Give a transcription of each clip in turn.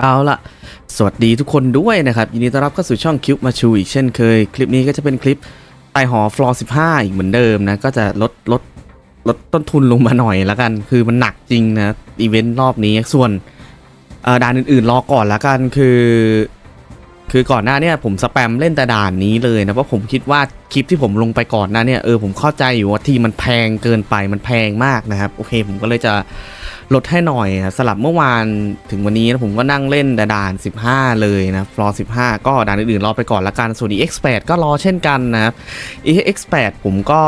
เอาละสวัสดีทุกคนด้วยนะครับ ยินดีต้อนรับเข้าสู่ช่องคิวมาชูอีกเช่นเคย คลิปนี้ก็จะเป็นคลิปไต่หอฟลอร์15 อีกเหมือนเดิมนะ ก็จะลดลดลดต้นทุนลงมาหน่อยละกัน คือมันหนักจริงนะอีเวนต์รอบนี้ส่วนด่านอื่นๆ รอก่อนละกันคือ คือก่อนหน้าเนี่ยผมสแปมเล่นแต่ด่านนี้เลยนะเพราะผมคิดว่าคลิปที่ผมลงไปก่อนหน้าเนี่ยเออผมเข้าใจอยู่ว่าทีมันแพงเกินไปมันแพงมากนะครับโอเค ผมก็เลยจะ ลดให้หน่อยนะสลับเมื่อวานถึงวันนี้นะผมก็นั่งเล่นด่าน 15 เลยนะฟลอร์15 ก็ด่านอื่นๆรอไปก่อนละกันส่วน EX8 ก็รอเช่นกันนะครับ EX8 ผมก็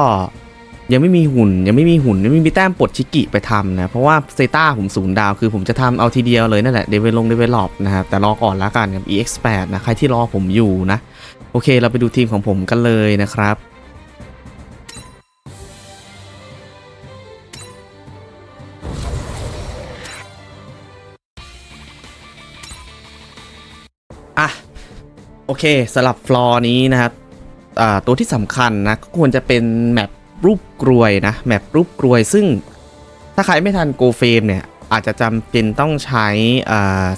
ยังไม่มีหุ่น ยังไม่มีหุ่นยังไม่มีแต้มปลดชิกิไปทำนะ เพราะว่าเซต้าผมศูนย์ดาวคือผมจะทำเอาทีเดียวเลยนั่นแหละเดเวลลงเดเวลลอปนะครับ แต่รอก่อนละกันกับ EX8 นะ ใครที่รอผมอยู่นะ โอเคเราไปดูทีมของผมกันเลยนะครับ โอเคสำหรับฟลอร์นี้นะครับตัวที่สำคัญนะก็ควรจะเป็นแมปรูปกรวยนะแมปรูปกรวยซึ่งถ้าใครไม่ทันโกเฟมเนี่ยอาจจะจำเป็นต้องใช้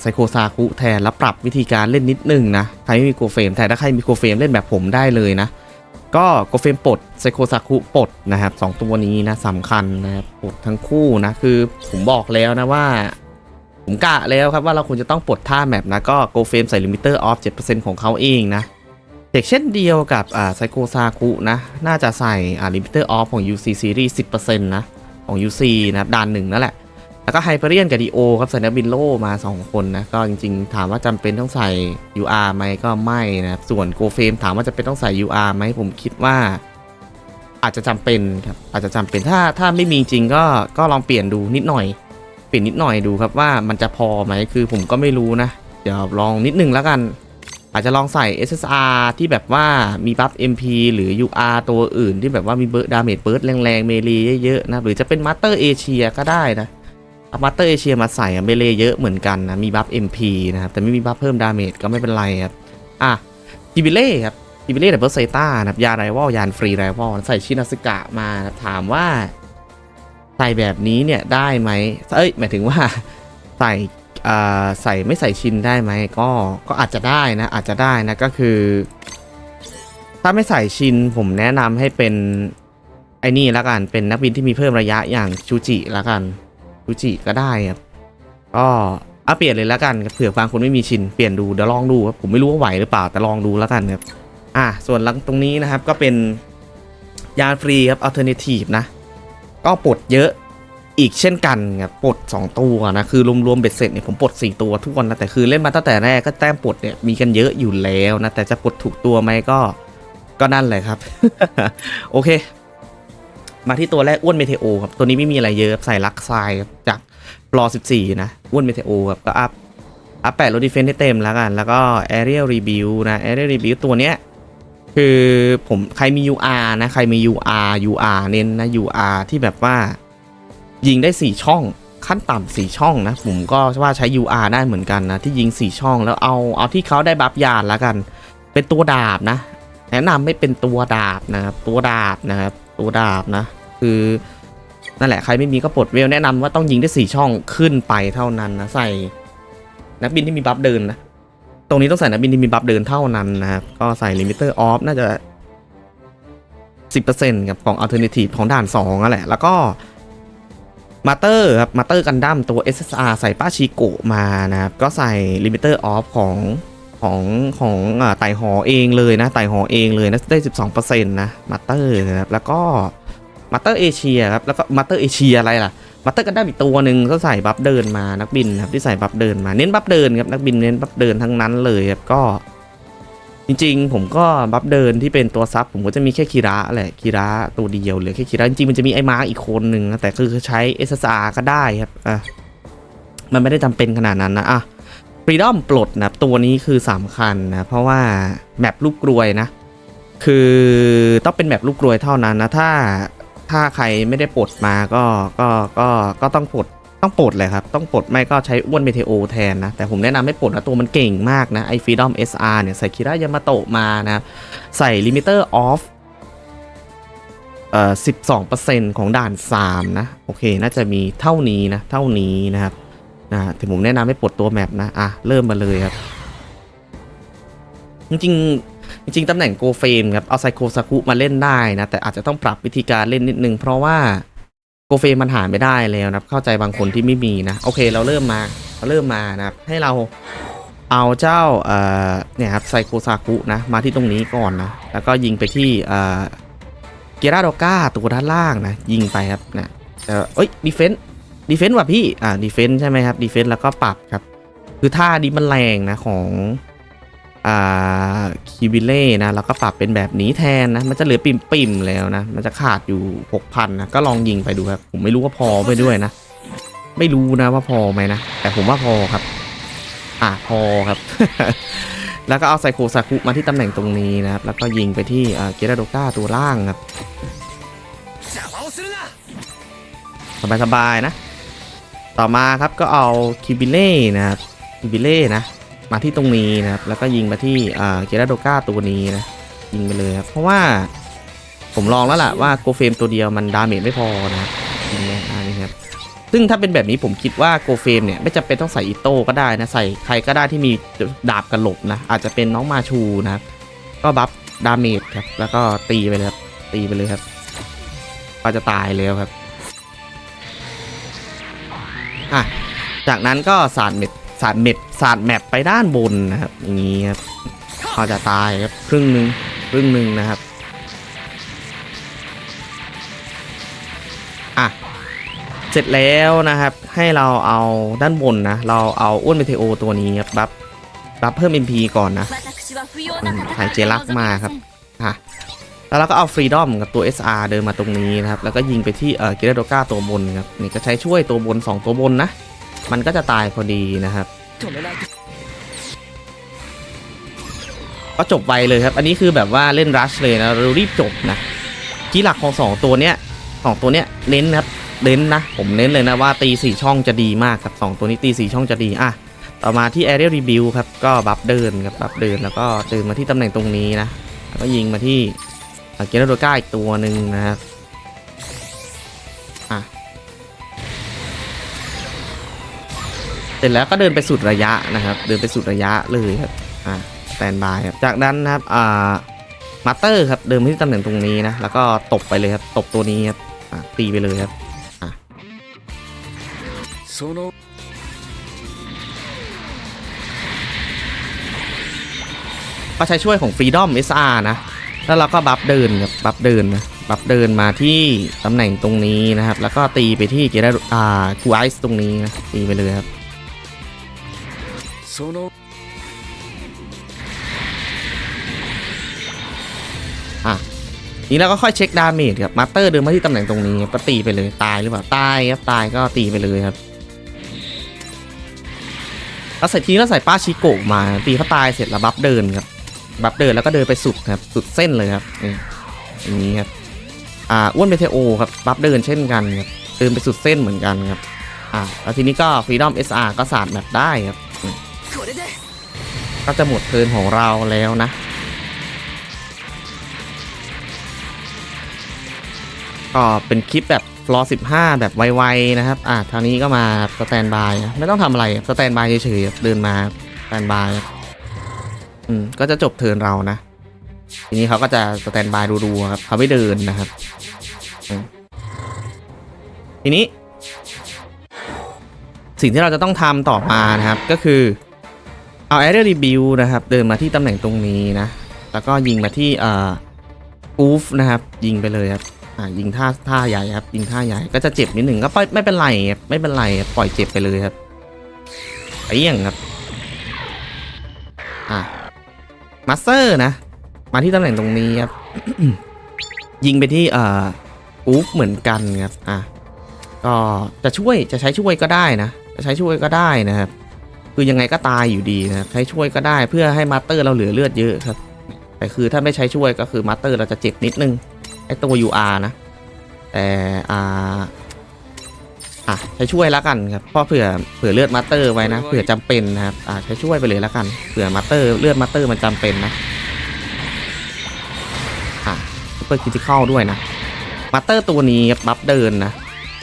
ไซโคซาคุแทนแล้วปรับวิธีการเล่นนิดนึงนะใครไม่มีโกเฟมแต่ถ้าใครมีโกเฟมเล่นแบบผมได้เลยนะ ก็โกเฟมปลดไซโคซาคุปลดนะครับสองตัวนี้นะสำคัญนะครับปลดทั้งคู่นะคือผมบอกแล้วนะว่า กะแล้วครับว่าเราควรจะต้องปลดท่าแมปนะ ก็โกเฟมใส่ลิมิเตอร์ออฟ7%ของเขาเองนะเด็กเช่นเดียวกับอ่าไซโคซาคุนะ น่าจะใส่อ่าลิมิเตอร์ออฟของ UC Series 10%นะของ UC นะด่านหนึ่งนั่นแหละ แล้วก็ไฮเปอร์เรียนกับดีโอครับใส่นักบินโลมา 2 คนนะ ก็จริงๆ ถามว่าจำเป็นต้องใส่ UR ไหมก็ไม่นะ ส่วนโกเฟมถามว่าจะเป็นต้องใส่ UR ไหมผมคิดว่า อาจจะจำเป็นครับอาจจะจำเป็นถ้าถ้าไม่มีจริงก็ก็ลองเปลี่ยนดูนิดหน่อย ปลี่ยนนิดหน่อยดูครับว่ามันจะพอไหมคือผมก็ไม่รู้นะ เดี๋ยวลองนิดนึงแล้วกัน อาจจะลองใส่ SSR ที่แบบว่ามีบัฟ MP หรือ UR ตัวอื่นที่แบบว่ามีเบิร์ดดาเมจเบิร์ดแรงๆเมลีเยอะๆนะหรือจะเป็นมาสเตอร์เอเชียก็ได้นะเอามาสเตอร์เอเชียมาใส่เมลีเยอะเหมือนกันนะมีบัฟ MP นะครับแต่ไม่มีบัฟเพิ่มดาเมจก็ไม่เป็นไรครับอะจิบิเล่ครับจิบิเล่ดับเบิลเซต้านะครับยาไรวอลยานฟรีไรวอลใส่ชินาสกะมานะถามว่า ส่แบบนี้เนี่ยได้ไหมเอ้ยหมายถึงว่าใส่อ่าใส่ไม่ใส่ชินได้ไหมก็ก็อาจจะได้นะ อาจจะได้นะก็คือ ถ้าไม่ใส่ชินผมแนะนำให้เป็นไอ้นี่ละกันเป็นนักบินที่มีเพิ่มระยะอย่างชูจิละกันชูจิก็ได้ครับก็เอาเปลี่ยนเลยละกันเผื่อบางคนไม่มีชินเปลี่ยนดูเดี๋ยวลองดูครับผมไม่รู้ว่าไหวหรือเปล่าแต่ลองดูแล้วกันครับอะส่วนหลังตรงนี้นะครับก็เป็นยานฟรีครับอัลเทอร์เนทีฟนะ ก็ปลดเยอะอีกเช่นกันครับปลด 2 ตัวนะคือรวมๆเบ็ดเสร็จเนี่ยผมปลด 4 ตัวทุกคนนะแต่คือเล่นมาตั้งแต่แรกก็แต้มปลดเนี่ยมีกันเยอะอยู่แล้วนะแต่จะปลดถูกตัวไหมก็ก็นั่นแหละครับ โอเค มาที่ตัวแรกอ้วนเมเทโอครับตัวนี้ไม่มีอะไรเยอะใส่ลักทรายจากปลอ14 นะอ้วนเมเทโอครับก็อัพอัพแปดโรดิเฟนให้เต็มแล้วกัน แล้วก็ Aerial Rebuild นะ Aerial Rebuild ตัวเนี้ย คือผมใครมี UR นะ ใครมี UR UR เน้นนะ UR ที่แบบว่า ยิงได้ 4 ช่องขั้นต่ำ4ช่องนะ ผมก็ว่าใช้ UR ได้เหมือนกันนะ ที่ยิง 4 ช่องแล้วเอาเอาที่เขาได้บัฟยานแล้วกัน เป็นตัวดาบนะ แนะนำไม่เป็นตัวดาบนะครับ ตัวดาบนะครับ ตัวดาบนะ คือนั่นแหละใครไม่มีก็ปลดเวลแนะนำว่าต้องยิงได้ 4 ช่องขึ้นไปเท่านั้นนะใส่นักบินที่มีบัฟเดินนะ ตรงนี้ต้องใส่นักบินที่มีบัฟเดินเท่านั้นนะครับ ก็ใส่ลิมิเตอร์ออฟน่าจะ 10%กับของ Alternative ของด่าน2นั่นแหละ แล้วก็มาเตอร์ครับมาเตอร์กันดั้มตัว SSR ใส่ป้าชิโกะมานะครับ ก็ใส่ลิมิเตอร์ออฟของของของไต่หอเองเลยนะไต่หอเองเลยนะได้ 12%นะมาเตอร์นะครับแล้วก็มาเตอร์เอเชียครับแล้วก็มาเตอร์เอเชียอะไรล่ะ มาเตอร์กันดั้มอีกตัวหนึ่งก็ใส่บัฟเดินมานักบินครับที่ใส่บัฟเดินมาเน้นบัฟเดินครับนักบินเน้นบัฟเดินทั้งนั้นเลยครับก็ จริงๆ ผมก็บัฟเดินที่เป็นตัวซับผมก็จะมีแค่คีระแหละคีระตัวเดียวเหลือแค่คีระจริงๆมันจะมีไอ้มาร์กอีกคนหนึ่งแต่คือใช้ SSR ก็ได้ครับอะมันไม่ได้จำเป็นขนาดนั้นนะอะฟรีดอมปลดนะตัวนี้คือสำคัญนะเพราะว่าแมปลูกกรวยนะคือต้องเป็นแมปลูกกรวยเท่านั้นนะถ้า ถ้าใครไม่ได้ปลดมาก็ก็ก็ก็ต้องปลดต้องปลดเลยครับ ต้องปลดไม่ก็ใช้อ้วนเมเทโอแทนนะ แต่ผมแนะนำให้ปลดนะตัวมันเก่งมากนะไอฟีดอม SR เนี่ย ใส่คิระยามาโตะมานะ ใส่ลิมิเตอร์ออฟเอ่อ12%ของด่าน3นะ โอเค น่าจะมีเท่านี้นะ เท่านี้นะครับนะถึงผมแนะนำให้ปลดตัวแมปนะ อะ เริ่มมาเลยครับ จริงๆ จริงๆ ตำแหน่งโกเฟมครับ เอาไซโคซากุมาเล่นได้นะ แต่อาจจะต้องปรับวิธีการเล่นนิดนึง เพราะว่าโกเฟมมันหาไม่ได้แล้วนะเข้าใจบางคนที่ไม่มีนะ โอเคเราเริ่มมาเราเริ่มมานะครับให้เราเอาเจ้าเอ่อเนี่ยครับไซโคซากุนะ มาที่ตรงนี้ก่อนนะ แล้วก็ยิงไปที่เอ่อเกียร์โดก้าตัวด้านล่างนะ ยิงไปครับนะแต่เอ้ยดีเฟนต์ดีเฟนต์ว่ะพี่ อ่าดีเฟนต์ใช่ไหมครับดีเฟนต์แล้วก็ปรับครับ คือท่านี้มันแรงนะของ คิวิเล่นะแล้วก็ปรับเป็นแบบนี้แทนนะ มันจะเหลือปิ่มๆแล้วนะ มันจะขาดอยู่ 6,000 นะ ก็ลองยิงไปดูครับ ผมไม่รู้ว่าพอไปด้วยนะ ไม่รู้นะว่าพอไหมนะ แต่ผมว่าพอครับ อะพอครับ แล้วก็เอาไซโคซากุมาที่ตำแหน่งตรงนี้นะครับ แล้วก็ยิงไปที่เกราโดก้าตัวล่างครับ สบายๆนะ ต่อมาครับก็เอาคิบิเล่นะครัคิบิเล่นะ มาที่ตรงนี้นะครับแล้วก็ยิงมาที่เกราโดก้าตัวนี้นะยิงไปเลยครับเพราะว่าผมลองแล้วล่ะว่าโกเฟมตัวเดียวมันดาเมจไม่พอนะครับยิงนี่ยอันนี้ครับซึ่งถ้าเป็นแบบนี้ผมคิดว่าโกเฟมเนี่ยไม่จำเป็นต้องใส่อิโต้ก็ได้นะใส่ใครก็ได้ที่มีดาบกระหลบนะอาจจะเป็นน้องมาชูนะก็บัฟดาเมจครับแล้วก็ตีไปเลยครับตีไปเลยครับก็จะตายแล้วครับอะจากนั้นก็สาดเม็ดสาดเม็ด สาดแมปไปด้านบนนะครับอย่างนี้ครับเขาจะตายครับครึ่งหนึ่งครึ่งหนึ่งนะครับอะเสร็จแล้วนะครับให้เราเอาด้านบนนะ เราเอาอ้วนเมเทโอตัวนี้ครับบัฟบัฟเพิ่ม MP ก่อนนะหายเจลักมาครับอะแล้วเราก็เอาฟรีดอมกับตัว SR เดินมาตรงนี้นะครับ แล้วก็ยิงไปที่เอ่อกิเรโดก้าตัวบนครับนี่ก็ใช้ช่วยตัวบน 2 ตัวบนนะ มันก็จะตายพอดีนะครับ ก็จบไปเลยครับ อันนี้คือแบบว่าเล่นรัชเลยนะเรารีบจบนะคีย์หลักของ 2 ตัวเนี้ยสองตัวเนี้ยเน้นนะครับเน้นนะ ผมเน้นเลยนะว่าตี4ช่องจะดีมากครับสองตัวนี้ตี4ช่องจะดีอะต่อมาที่ Aerial Rebuild ครับ ก็บัฟเดินครับบัฟเดินแล้วก็เดินมาที่ตำแหน่งตรงนี้นะแล้วก็ยิงมาที่เกเรโดก้าอีกตัวหนึ่งนะครับ เสร็จแล้วก็เดินไปสุดระยะนะครับ เดินไปสุดระยะเลยครับอะสแตนบายครับจากนั้นนะครับอ่ามาสเตอร์ครับเดินไปที่ตำแหน่งตรงนี้นะแล้วก็ตบไปเลยครับตบตัวนี้ครับอะตีไปเลยครับそのก็ใช้ช่วยของ Freedom SR นะ แล้วเราก็บัฟเดินครับบัฟเดินนะบัฟเดินมาที่ตำแหน่งตรงนี้นะครับ แล้วก็ตีไปที่เกเรอ่ากูไอซ์ตรงนี้นะตีไปเลยครับ そのอะนี่เราก็ค่อยเช็คดาเมจครับมาสเตอร์เดินมาที่ตำแหน่งตรงนี้ก็ตีไปเลยตายหรือเปล่าตายครับตายก็ตีไปเลยครับแล้วใส่ทีแล้วใส่ป้าชิโกะมาตีเขาตายเสร็จแล้วบัฟเดินครับบัฟเดินแล้วก็เดินไปสุดครับสุดเส้นเลยครับนี่อย่างนี้ครับอ่าอ้วนเมเทโอครับบัฟเดินเช่นกันครับเดินไปสุดเส้นเหมือนกันครับอ่าแล้วทีนี้ก็ฟรีดอมเอสอาร์ก็สาดแบบได้ครับ ก็จะหมดเทินของเราแล้วนะ ก็เป็นคลิปแบบฟลอ15 แบบไวๆนะครับ อะทางนี้ก็มาสแตนบายไม่ต้องทำอะไรสแตนบายเฉยๆเดินมาสแตนบายอืมก็จะจบเทินเรานะ ทีนี้เขาก็จะสแตนบายดูๆครับเขาไม่เดินนะครับทีนี้ สิ่งที่เราจะต้องทำต่อมานะครับก็คือ เอา Aerial Rebuild นะครับ เดินมาที่ตำแหน่งตรงนี้นะ แล้วก็ยิงมาที่เอ่ออูฟนะครับ ยิงไปเลยครับอ่ายิงท่าท่าใหญ่ครับ ยิงท่าใหญ่ก็จะเจ็บนิดหนึ่งก็ไม่ไม่เป็นไรครับไม่เป็นไรปล่อยเจ็บไปเลยครับไอ้ยังครับอะมาสเตอร์นะ มาที่ตำแหน่งตรงนี้ครับ ยิงไปที่เอ่ออูฟเหมือนกันครับอะก็จะช่วยจะใช้ช่วยก็ได้นะ จะใช้ช่วยก็ได้นะครับ คือยังไงก็ตายอยู่ดีนะครับใช้ช่วยก็ได้เพื่อให้มาสเตอร์เราเหลือเลือดเยอะครับ แต่คือถ้าไม่ใช้ช่วยก็คือมาสเตอร์เราจะเจ็บนิดนึงไอตัว UR นะ แต่อ่าอะใช้ช่วยแล้วกันครับเพราะเผื่อเผื่อเลือดมาสเตอร์ไว้นะเผื่อจำเป็นนะครับอ่าใช้ช่วยไปเลยแล้วกันเผื่อมาสเตอร์เลือดมาสเตอร์มันจำเป็นนะอะซุปเปอร์คิติคอลด้วยนะมาสเตอร์ตัวนี้ครับบัฟเดินนะ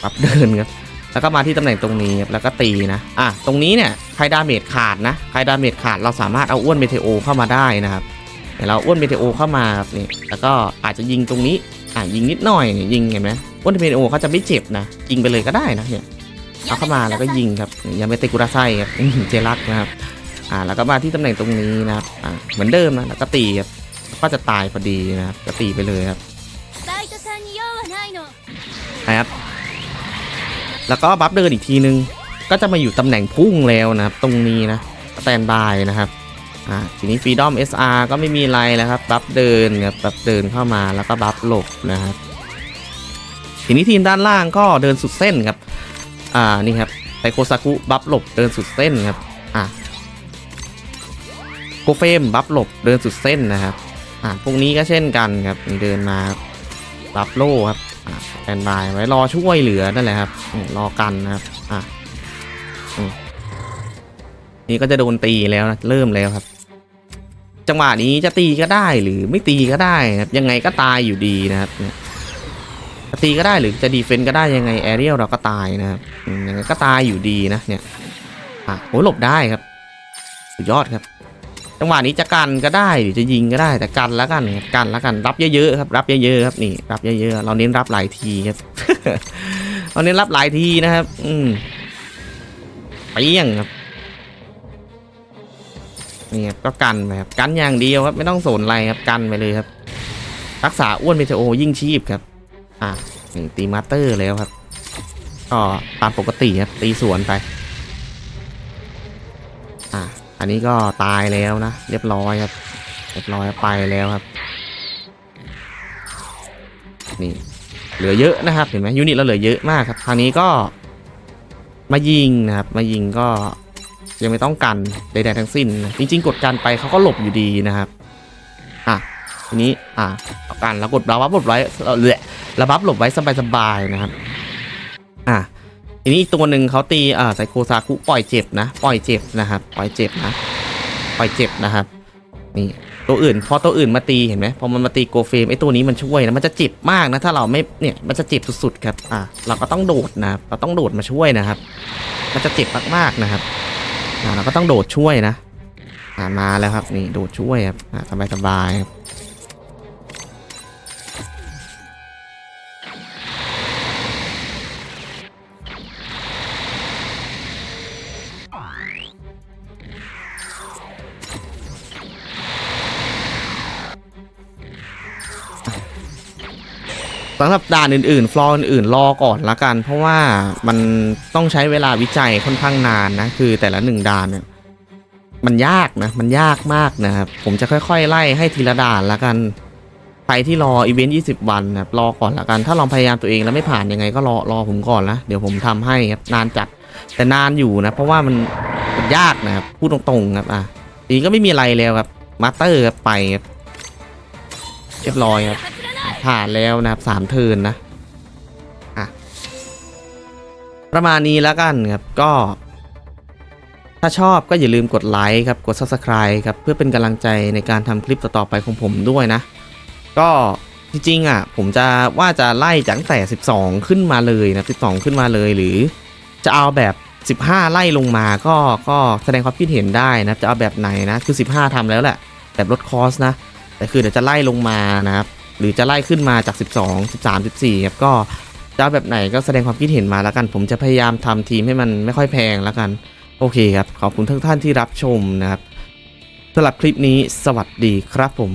บัฟเดินครับแล้วก็มาที่ตำแหน่งตรงนี้ครับแล้วก็ตีนะอะตรงนี้เนี่ยใค ครดาเมจขาดนะใครดาเมจขาดเราสามารถเอาอ้วนเมเทโอเข้ามาได้นะครับเดี๋ยวเราอ้วนเมเทโอเข้ามาคนี่แล้วก็อาจจะยิงตรงนี้อะยิงนิดหน่อยยิงเห็นไหมอ้วนเมเทโอเขาจะไม่เจ็บนะยิงไปเลยก็ได้นะเนี่ยเอาเข้ามาแล้วก็ยิงครับยาเมเตกุระไซครับเจรักนะครับอ่าแล้วก็มาที่ตำแหน่งตรงนี้นะครับอ่าเหมือนเดิมนะแล้วก็ตีครับก็จะตายพอดีนะครับก็ตีไปเลยครับนะครับ แล้วก็บัฟเดินอีกทีนึง ก็จะมาอยู่ตำแหน่งพุ่งแล้วนะครับ ตรงนี้นะสแตนบายนะครับอ่าทีนี้ฟรีดอม SR ก็ไม่มีอะไรแล้วครับบัฟเดินครับบัฟเดินเข้ามาแล้วก็บัฟหลบนะครับทีนี้ทีมด้านล่างก็เดินสุดเส้นครับอ่านี่ครับไทโคซากุบัฟหลบเดินสุดเส้นครับอ่าโกเฟมบัฟหลบเดินสุดเส้นนะครับอ่าพวกนี้ก็เช่นกันครับเดินมาบัฟโลครับอ่าแตนบายไว้รอช่วยเหลือนั่นแหละครับรอกันนะครับอะ นี่ก็จะโดนตีแล้วนะเริ่มแล้วครับ จังหวะนี้จะตีก็ได้หรือไม่ตีก็ได้ครับยังไงก็ตายอยู่ดีนะครับเนี่ยจะตีก็ได้หรือจะดีเฟนต์ก็ได้ยังไงแอเรียลเราก็ตายนะครับยังไงก็ตายอยู่ดีนะเนี่ยอะโหหลบได้ครับสุดยอดครับ จังหวะนี้จะกันก็ได้หรือจะยิงก็ได้แต่กันแล้วกันกันแล้วกันรับเยอะๆครับ รับเยอะๆครับนี่ รับเยอะๆเราเน้นรับหลายทีครับเราเน้นรับหลายทีนะครับ อืม ไปเยี่ยงครับนี่ครับก็กันไปครับกันอย่างเดียวครับไม่ต้องสนอะไรครับกันไปเลยครับ รักษาอ้วนเมเทโอยิ่งชีพครับ อะนี่ตีมาสเตอร์แล้วครับก็ตามปกติครับตีสวนไป อะอันนี้ก็ตายแล้วนะเรียบร้อยครับ เรียบร้อยไปแล้วครับ นี่เหลือเยอะนะครับเห็นไหมยูนิตเราเหลือเยอะมากครับทางนี้ก็ มายิงนะครับ มายิงก็ยังไม่ต้องกันใดๆทั้งสิ้นนะจริง ๆ กดกันไปเขาก็หลบอยู่ดีนะครับ อะทีนี้อะกันแล้วกดระบับหลบไว้เราเหลือระบับหลบไว้สบายๆนะครับ อะทีนี้อีกตัวหนึ่งเขาตีอ่าไซโคซาคุปล่อยเจ็บนะ ปล่อยเจ็บนะครับ ปล่อยเจ็บนะ ปล่อยเจ็บนะครับ นี่ ตัวอื่น พอตัวอื่นมาตีเห็นไหมพอมันมาตีโกเฟมไอตัวนี้มันช่วยนะมันจะเจ็บมากนะถ้าเราไม่เนี่ยมันจะเจ็บสุดๆครับอะเราก็ต้องโดดนะเราต้องโดดมาช่วยนะครับ มันจะเจ็บมากๆนะครับอ่าเราก็ต้องโดดช่วยนะอะมาแล้วครับนี่โดดช่วยครับอะสบายๆครับ สำหรับด่านอื่นๆ ฟลอร์อื่นๆ รอก่อนละกัน เพราะว่ามันต้องใช้เวลาวิจัยค่อนข้างนานนะ คือแต่ละหนึ่งด่านเนี่ยมันยากนะ มันยากมากนะครับ ผมจะค่อยๆ ไล่ให้ทีละด่านละกันใครที่รออีเวนต์20 วันนะรอก่อนละกัน ถ้าลองพยายามตัวเองแล้วไม่ผ่านยังไงก็รอรอผมก่อนนะ เดี๋ยวผมทำให้ครับ นานจัด แต่นานอยู่นะ เพราะว่ามันมันยากนะครับ พูดตรงๆครับ อะทีก็ไม่มีอะไรแล้วครับ มาสเตอร์ครับไปครับ เรียบร้อยครับ ผ่านแล้วนะครับสามเทินนะอะประมาณนี้แล้วกันครับก็ ถ้าชอบก็อย่าลืมกดไลค์ครับกด Subscribe ครับเพื่อเป็นกำลังใจในการทำคลิปต่อๆไปของผมด้วยนะ ก็จริงๆอะผมจะว่าจะไล่จากแต่ 12 ขึ้นมาเลยนะ12 ขึ้นมาเลยหรือ จะเอาแบบ 15 ไล่ลงมาก็ก็แสดงความคิดเห็นได้นะจะเอาแบบไหนนะคือ 15ทำแล้วแหละแบบลดคอสนะแต่คือเดี๋ยวจะไล่ลงมานะครับ หรือจะไล่ขึ้นมาจาก 12 13 14ครับก็จะเอาแบบไหนก็แสดงความคิดเห็นมาแล้วกัน ผมจะพยายามทำทีมให้มันไม่ค่อยแพงแล้วกัน โอเคครับ ขอบคุณทุกท่านที่รับชมนะครับสำหรับคลิปนี้สวัสดีครับผม